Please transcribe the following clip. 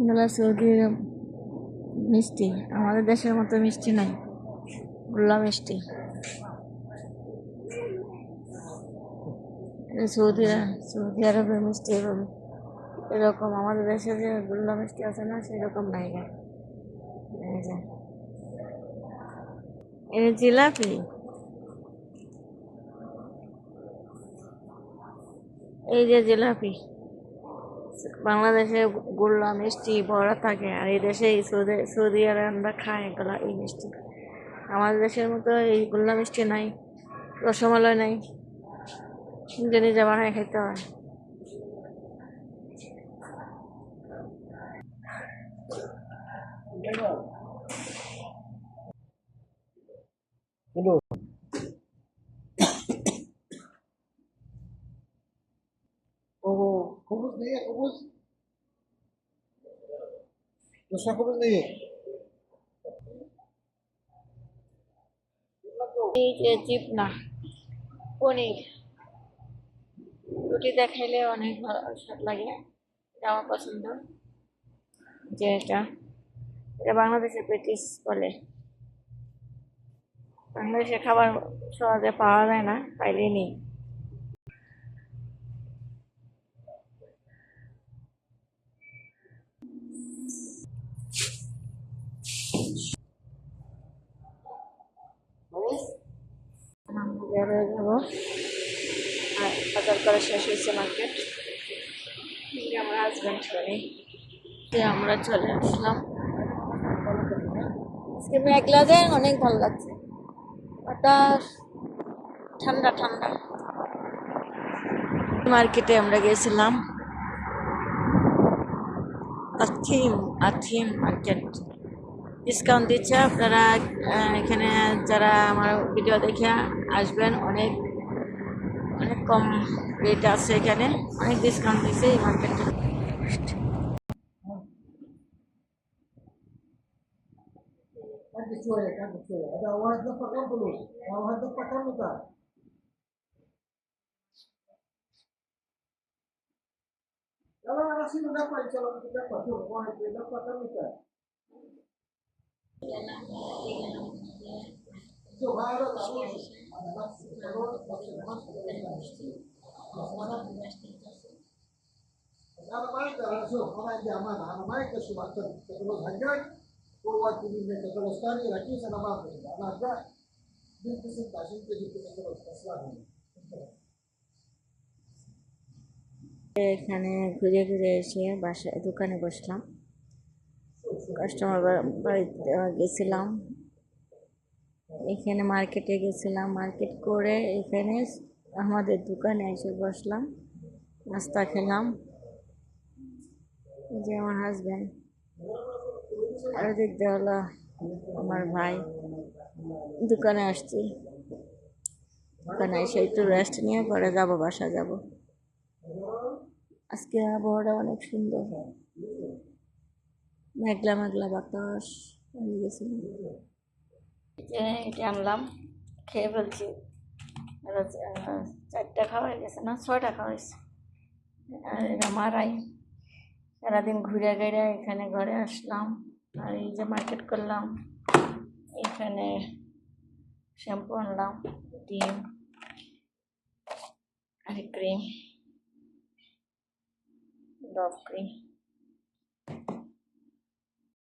এগুলো সৌদির মিষ্টি। আমাদের দেশের মতো মিষ্টি নাই। গোল্লা মিষ্টি। এটা সৌদি আরবের মিষ্টি এরকম। এরকম আমাদের দেশে যে গোল্লা মিষ্টি আছে না, সেরকম নাই এটা জিলাপি। এই যে জিলাপি। বাংলাদেশে গোল্লা মিষ্টি ভরা থাকে আর এই দেশে সৌদি সৌদি আরবে আমরা খাই এগুলা এই মিষ্টি। আমাদের দেশের মতো এই গোল্লা মিষ্টি নাই, রসমালাই নাই নিজে নিজে বানায় খেতে হয়। হ্যালো। খবুজ নেই খবুজ दूसरा खबूज नहीं है এই যে জিপনা পনির রুটি দেখাইলে অনেক ভালো স্বাদ লাগে এটা আমার পছন্দ যে এটা এটা বাংলাদেশে পেটিস বলে বাংলাদেশে খাবার সহজে পাওয়া যায় না পাইলে নেই আমরা বেরোয় যাব। আর বাজার করা শেষ হয়েছে মার্কেট আমার হাজব্যান্ড করে যে আমরা চলে আসলাম। আজকে মেঘলা যে অনেক ভালো লাগছে। বাতাস ঠান্ডা ঠান্ডা। মার্কেটে আমরা গেছিলাম। আথিম আথিম মার্কেট ডিসকাউন্ট দিচ্ছে আপনারা আহ, এখানে যারা আমার ভিডিও দেখে আসবেন অনেক অনেক কম রেট আছে এখানে অনেক ডিসকাউন্ট দিচ্ছে এই মার্কেটে كان بشوية كان بشوية هذا واحد دفع كم فلوس؟ واحد دفع كم متى؟ لا لا لا سيبه دفع ان شاء الله دفع شوف واحد دفع كم متى؟ এখানে ঘুরে ঘুরে এসে বাসায় দোকানে বসলাম। কাস্টমার বাড়িতে গেছিলাম। এখানে মার্কেটে গেছিলাম মার্কেট করে এখানে আমাদের দোকানে এসে বসলাম, নাস্তা খেলাম। যে আমার হাজব্যান্ড আর দেখতে হলো আমার ভাই। দোকানে আসছি। দোকানে এসে একটু রেস্ট নিয়ে পরে যাব বাসা যাব। আজকে আবহাওয়াটা অনেক সুন্দর। মেঘলা মেঘলা বাতাস গেছিল এটা আনলাম? খেয়ে ফেলছি। চারটা খাওয়া হয়ে গেছে না? ছয়টা খাওয়া হয়েছে। আর এটা মারাই সারাদিন ঘুরে ঘুরে এখানে ঘরে আসলাম। আর এই যে মার্কেট করলাম। এখানে শ্যাম্পু আনলাম, ডিম, আর ক্রিম ডভ ক্রিম